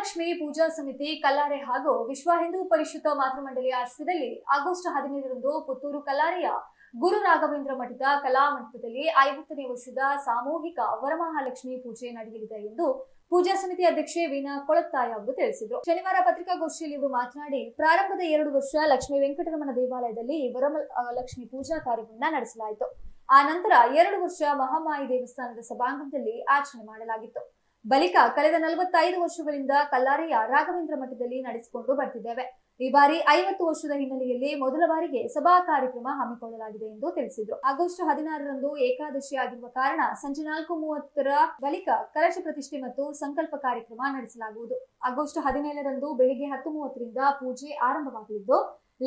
ವರಮಹಾಲಕ್ಷ್ಮಿ ಪೂಜಾ ಸಮಿತಿ ಕಲ್ಲಾರೆ ಹಾಗೂ ವಿಶ್ವ ಹಿಂದೂ ಪರಿಷತ್ ಮಾತೃಮಂಡಳಿಯ ಆಶ್ರಯದಲ್ಲಿ ಆಗಸ್ಟ್ ಹದಿನೈದರಂದು ಪುತ್ತೂರು ಕಲ್ಲಾರೆಯ ಗುರು ರಾಘವೇಂದ್ರ ಮಠದ ಕಲಾ ಮಂಟಪದಲ್ಲಿ ಐವತ್ತನೇ ವರ್ಷದ ಸಾಮೂಹಿಕ ವರಮಹಾಲಕ್ಷ್ಮಿ ಪೂಜೆ ನಡೆಯಲಿದೆ ಎಂದು ಪೂಜಾ ಸಮಿತಿ ಅಧ್ಯಕ್ಷೆ ವೀಣಾ ಕೊಳತ್ತಾಯ ಅವರು ತಿಳಿಸಿದರು. ಶನಿವಾರ ಪತ್ರಿಕಾಗೋಷ್ಠಿಯಲ್ಲಿ ಇವರು ಮಾತನಾಡಿ, ಪ್ರಾರಂಭದ ಎರಡು ವರ್ಷ ಲಕ್ಷ್ಮಿ ವೆಂಕಟರಮಣ ದೇವಾಲಯದಲ್ಲಿ ವರಮಹಾಲಕ್ಷ್ಮಿ ಪೂಜಾ ಕಾರ್ಯವನ್ನು ನಡೆಸಲಾಯಿತು. ಆ ನಂತರ ಎರಡು ವರ್ಷ ಮಹಾಮಾಯಿ ದೇವಸ್ಥಾನದ ಸಭಾಂಗಣದಲ್ಲಿ ಆಚರಣೆ ಮಾಡಲಾಗಿತ್ತು. ಬಳಿಕ ಕಳೆದ ನಲವತ್ತೈದು ವರ್ಷಗಳಿಂದ ಕಲ್ಲಾರೆಯ ರಾಘವೇಂದ್ರ ಮಠದಲ್ಲಿ ನಡೆಸಿಕೊಂಡು ಬರ್ತಿದ್ದೇವೆ. ಈ ಬಾರಿ ಐವತ್ತು ವರ್ಷದ ಹಿನ್ನೆಲೆಯಲ್ಲಿ ಮೊದಲ ಬಾರಿಗೆ ಸಭಾ ಕಾರ್ಯಕ್ರಮ ಹಮ್ಮಿಕೊಳ್ಳಲಾಗಿದೆ ಎಂದು ತಿಳಿಸಿದರು. ಆಗಸ್ಟ್ ಹದಿನಾರರಂದು ಏಕಾದಶಿ ಆಗಿರುವ ಕಾರಣ ಸಂಜೆ ನಾಲ್ಕು ಮೂವತ್ತರ ಬಳಿಕ ಕಲಶ ಪ್ರತಿಷ್ಠೆ ಮತ್ತು ಸಂಕಲ್ಪ ಕಾರ್ಯಕ್ರಮ ನಡೆಸಲಾಗುವುದು. ಆಗಸ್ಟ್ ಹದಿನೇಳರಂದು ಬೆಳಿಗ್ಗೆ ಹತ್ತು ಮೂವತ್ತರಿಂದ ಪೂಜೆ ಆರಂಭವಾಗಲಿದ್ದು,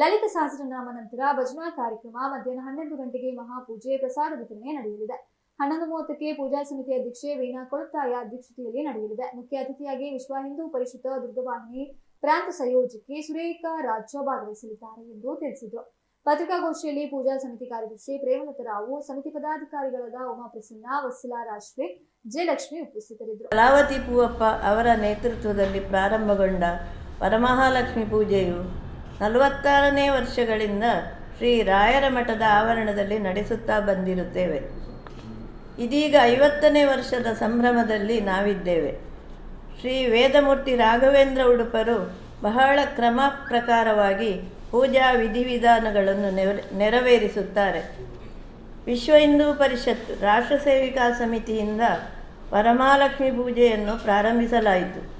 ಲಲಿತ ಸಹಸ್ರನಾಮ ನಂತರ ಭಜನಾ ಕಾರ್ಯಕ್ರಮ ಮಧ್ಯಾಹ್ನ ಹನ್ನೆರಡು ಗಂಟೆಗೆ ಮಹಾಪೂಜೆ ಪ್ರಸಾದ ವಿತರಣೆ ನಡೆಯಲಿದೆ. ಹನ್ನೊಂದು ಮೂವತ್ತಕ್ಕೆ ಪೂಜಾ ಸಮಿತಿ ಅಧ್ಯಕ್ಷೆ ವೀಣಾ ಕೊಳತ್ತಾಯ ಅಧ್ಯಕ್ಷತೆಯಲ್ಲಿ ನಡೆಯಲಿದೆ. ಮುಖ್ಯ ಅತಿಥಿಯಾಗಿ ವಿಶ್ವ ಹಿಂದೂ ಪರಿಷತ್ ದುರ್ಗವಾಹಿನಿ ಪ್ರಾಂತ ಸಂಯೋಜಕಿ ಸುರೇಖಾ ರಾಜ್ಯ ಭಾಗವಹಿಸಲಿದ್ದಾರೆ ಎಂದು ತಿಳಿಸಿದರು. ಪತ್ರಿಕಾಗೋಷ್ಠಿಯಲ್ಲಿ ಪೂಜಾ ಸಮಿತಿ ಕಾರ್ಯದರ್ಶಿ ಪ್ರೇಮಲತ ರಾವು, ಸಮಿತಿ ಪದಾಧಿಕಾರಿಗಳಾದ ಉಮಾಪ್ರಸನ್ನ ವತ್ಸಲಾ ರಾಶ್ವಿ, ಜಯಲಕ್ಷ್ಮಿ ಉಪಸ್ಥಿತರಿದ್ದರು. ಕಲಾವತಿ ಪೂವಪ್ಪ ಅವರ ನೇತೃತ್ವದಲ್ಲಿ ಪ್ರಾರಂಭಗೊಂಡ ಪರಮಹಾಲಕ್ಷ್ಮಿ ಪೂಜೆಯು ನಲವತ್ತಾರನೇ ವರ್ಷಗಳಿಂದ ಶ್ರೀ ರಾಯರ ಮಠದ ಆವರಣದಲ್ಲಿ ನಡೆಸುತ್ತಾ ಬಂದಿರುತ್ತೇವೆ. ಇದೀಗ ಐವತ್ತನೇ ವರ್ಷದ ಸಂಭ್ರಮದಲ್ಲಿ ನಾವಿದ್ದೇವೆ. ಶ್ರೀ ವೇದಮೂರ್ತಿ ರಾಘವೇಂದ್ರ ಉಡುಪರು ಬಹಳ ಕ್ರಮ ಪ್ರಕಾರವಾಗಿ ಪೂಜಾ ವಿಧಿವಿಧಾನಗಳನ್ನು ನೆರ- ನೆರವೇರಿಸುತ್ತಾರೆ. ವಿಶ್ವ ಹಿಂದೂ ಪರಿಷತ್ ರಾಷ್ಟ್ರ ಸೇವಿಕಾ ಸಮಿತಿಯಿಂದ ವರಮಹಾಲಕ್ಷ್ಮಿ ಪೂಜೆಯನ್ನು ಪ್ರಾರಂಭಿಸಲಾಯಿತು.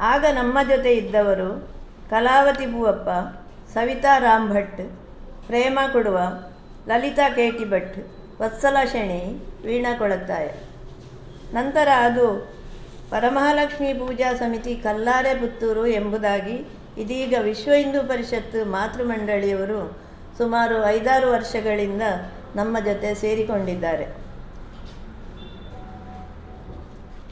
ಆಗ ನಮ್ಮ ಜೊತೆ ಇದ್ದವರು ಕಲಾವತಿ ಭೂವಪ್ಪ ಸವಿತಾ ರಾಮ್ ಭಟ್ ಪ್ರೇಮ ಕೊಡುವ, ಲಲಿತಾ ಕೇಟಿ ಭಟ್ ವತ್ಸಲ ಶೆಣಿ ವೀಣಾ ಕೊಳತ್ತಾಯ ನಂತರ ಅದು ಪರಮಹಾಲಕ್ಷ್ಮಿ ಪೂಜಾ ಸಮಿತಿ ಕಲ್ಲಾರೆ ಪುತ್ತೂರು ಎಂಬುದಾಗಿ ಇದೀಗ ವಿಶ್ವ ಹಿಂದೂ ಪರಿಷತ್ತು ಮಾತೃಮಂಡಳಿಯವರು ಸುಮಾರು ಐದಾರು ವರ್ಷಗಳಿಂದ ನಮ್ಮ ಜೊತೆ ಸೇರಿಕೊಂಡಿದ್ದಾರೆ.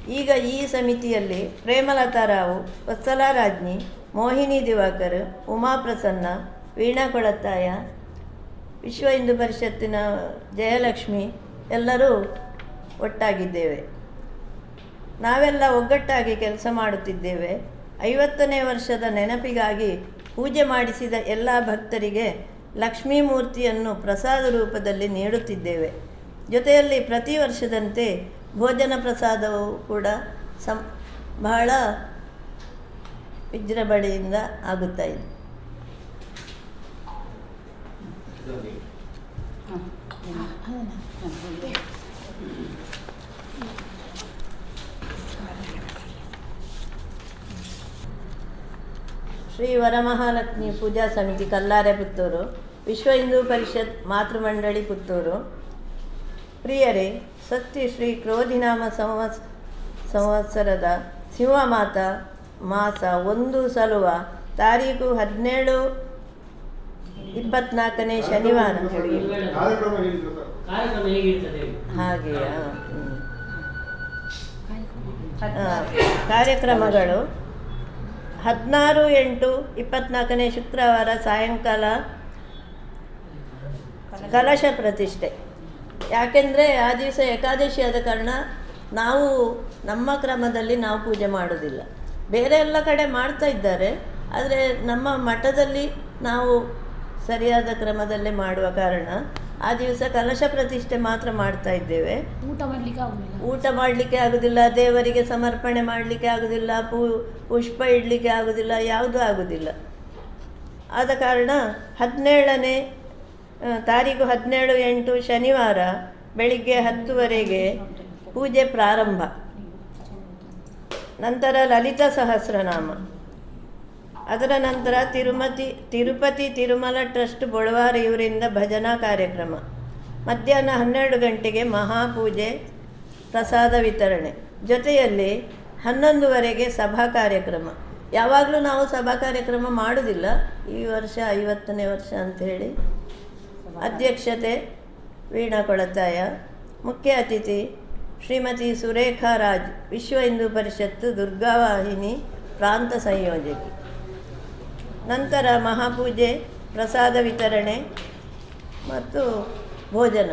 ಈಗ ಈ ಸಮಿತಿಯಲ್ಲಿ ಪ್ರೇಮಲತಾ ರಾವು ವತ್ಸಲಾ ರಾಜ್ನಿ ಮೋಹಿನಿ ದಿವಾಕರ್, ಉಮಾಪ್ರಸನ್ನ ವೀಣಾ ಕೊಳತ್ತಾಯ ವಿಶ್ವ ಹಿಂದೂ ಪರಿಷತ್ತಿನ ಜಯಲಕ್ಷ್ಮಿ ಎಲ್ಲರೂ ಒಟ್ಟಾಗಿದ್ದೇವೆ. ನಾವೆಲ್ಲ ಒಗ್ಗಟ್ಟಾಗಿ ಕೆಲಸ ಮಾಡುತ್ತಿದ್ದೇವೆ. ಐವತ್ತನೇ ವರ್ಷದ ನೆನಪಿಗಾಗಿ ಪೂಜೆ ಮಾಡಿಸಿದ ಎಲ್ಲ ಭಕ್ತರಿಗೆ ಲಕ್ಷ್ಮೀ ಮೂರ್ತಿಯನ್ನು ಪ್ರಸಾದ ರೂಪದಲ್ಲಿ ನೀಡುತ್ತಿದ್ದೇವೆ. ಜೊತೆಯಲ್ಲಿ ಪ್ರತಿ ವರ್ಷದಂತೆ ಭೋಜನ ಪ್ರಸಾದವು ಕೂಡ ಸಂ ಬಹಳ ವಿಜೃಂಭಣೆಯಿಂದ ಆಗುತ್ತಾ ಇದೆ. ಶ್ರೀ ವರಮಹಾಲಕ್ಷ್ಮಿ ಪೂಜಾ ಸಮಿತಿ ಕಲ್ಲಾರೆ ಪುತ್ತೂರು ವಿಶ್ವ ಹಿಂದೂ ಪರಿಷತ್ ಮಾತೃಮಂಡಳಿ ಪುತ್ತೂರು. ಪ್ರಿಯರೇ ಸತ್ಯ ಶ್ರೀ ಕ್ರೋಧಿನಾಮ ಸಂವತ್ಸ ಸಂವತ್ಸರದ ಸಿಂಹಮಾತ ಮಾಸ ಒಂದು ಸಲುವ ತಾರೀಕು ಹದಿನೇಳು ಇಪ್ಪತ್ನಾಲ್ಕನೇ ಶನಿವಾರ ಹಾಗೆ ಕಾರ್ಯಕ್ರಮಗಳು ಹದಿನಾರು ಎಂಟು ಇಪ್ಪತ್ನಾಲ್ಕನೇ ಶುಕ್ರವಾರ ಸಾಯಂಕಾಲ ಕಲಶ ಪ್ರತಿಷ್ಠೆ. ಯಾಕೆಂದರೆ ಆ ದಿವಸ ಏಕಾದಶಿ ಆದ ಕಾರಣ ನಾವು ನಮ್ಮ ಕ್ರಮದಲ್ಲಿ ನಾವು ಪೂಜೆ ಮಾಡೋದಿಲ್ಲ ಬೇರೆ ಎಲ್ಲ ಕಡೆ ಮಾಡ್ತಾ ಇದ್ದಾರೆ ಆದರೆ ನಮ್ಮ ಮಠದಲ್ಲಿ ನಾವು ಸರಿಯಾದ ಕ್ರಮದಲ್ಲೇ ಮಾಡುವ ಕಾರಣ ಆ ದಿವಸ ಕಲಶ ಪ್ರತಿಷ್ಠೆ ಮಾತ್ರ ಮಾಡ್ತಾ ಇದ್ದೇವೆ. ಊಟ ಮಾಡ್ಲಿಕ್ಕೆ ಆಗುದಿಲ್ಲ. ಊಟ ಮಾಡಲಿಕ್ಕೆ ಆಗುದಿಲ್ಲ ದೇವರಿಗೆ ಸಮರ್ಪಣೆ ಮಾಡಲಿಕ್ಕೆ ಆಗುದಿಲ್ಲ ಪೂ ಪುಷ್ಪ ಇಡಲಿಕ್ಕೆ ಆಗುದಿಲ್ಲ ಯಾವುದೂ ಆಗುದಿಲ್ಲ. ಆದ ಕಾರಣ ಹದಿನೇಳನೇ ತಾರೀಕು ಹದಿನೇಳು ಎಂಟು ಶನಿವಾರ ಬೆಳಿಗ್ಗೆ ಹತ್ತುವರೆಗೆ ಪೂಜೆ ಪ್ರಾರಂಭ. ನಂತರ ಲಲಿತ ಸಹಸ್ರನಾಮ. ಅದರ ನಂತರ ತಿರುಮತಿ, ತಿರುಪತಿ ತಿರುಮಲ ಟ್ರಸ್ಟ್ ಬೊಳವಾರ ಇವರಿಂದ ಭಜನಾ ಕಾರ್ಯಕ್ರಮ. ಮಧ್ಯಾಹ್ನ ಹನ್ನೆರಡು ಗಂಟೆಗೆ ಮಹಾಪೂಜೆ, ಪ್ರಸಾದ ವಿತರಣೆ. ಜೊತೆಯಲ್ಲಿ ಹನ್ನೊಂದುವರೆಗೆ ಸಭಾ ಕಾರ್ಯಕ್ರಮ. ಯಾವಾಗಲೂ ನಾವು ಸಭಾ ಕಾರ್ಯಕ್ರಮ ಮಾಡೋದಿಲ್ಲ. ಈ ವರ್ಷ ಐವತ್ತನೇ ವರ್ಷ ಅಂಥೇಳಿ. ಅಧ್ಯಕ್ಷತೆ ವೀಣಾ ಕೊಳತಾಯ, ಮುಖ್ಯ ಅತಿಥಿ ಶ್ರೀಮತಿ ಸುರೇಖಾ ರಾಜ್, ವಿಶ್ವ ಹಿಂದೂ ಪರಿಷತ್ತು ದುರ್ಗಾವಾಹಿನಿ, ಪ್ರಾಂತ ಸಂಯೋಜಕಿ. ನಂತರ ಮಹಾಪೂಜೆ ಪ್ರಸಾದ ವಿತರಣೆ ಮತ್ತು ಭೋಜನ.